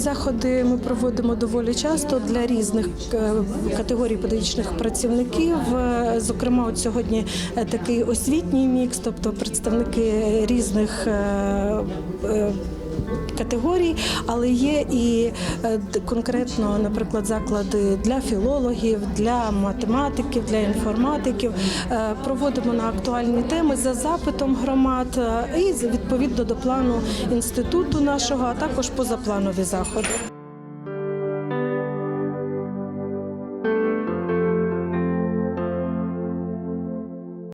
заходи ми проводимо доволі часто для різних е, категорій педагогічних працівників. Е, Зокрема, от сьогодні е, такий освітній мікс, тобто представники різних. Категорій, але є і е, конкретно, наприклад, заклади для філологів, для математиків, для інформатиків. Е, Проводимо на актуальні теми за запитом громад е, і відповідно до плану інституту нашого, а також позапланові заходи.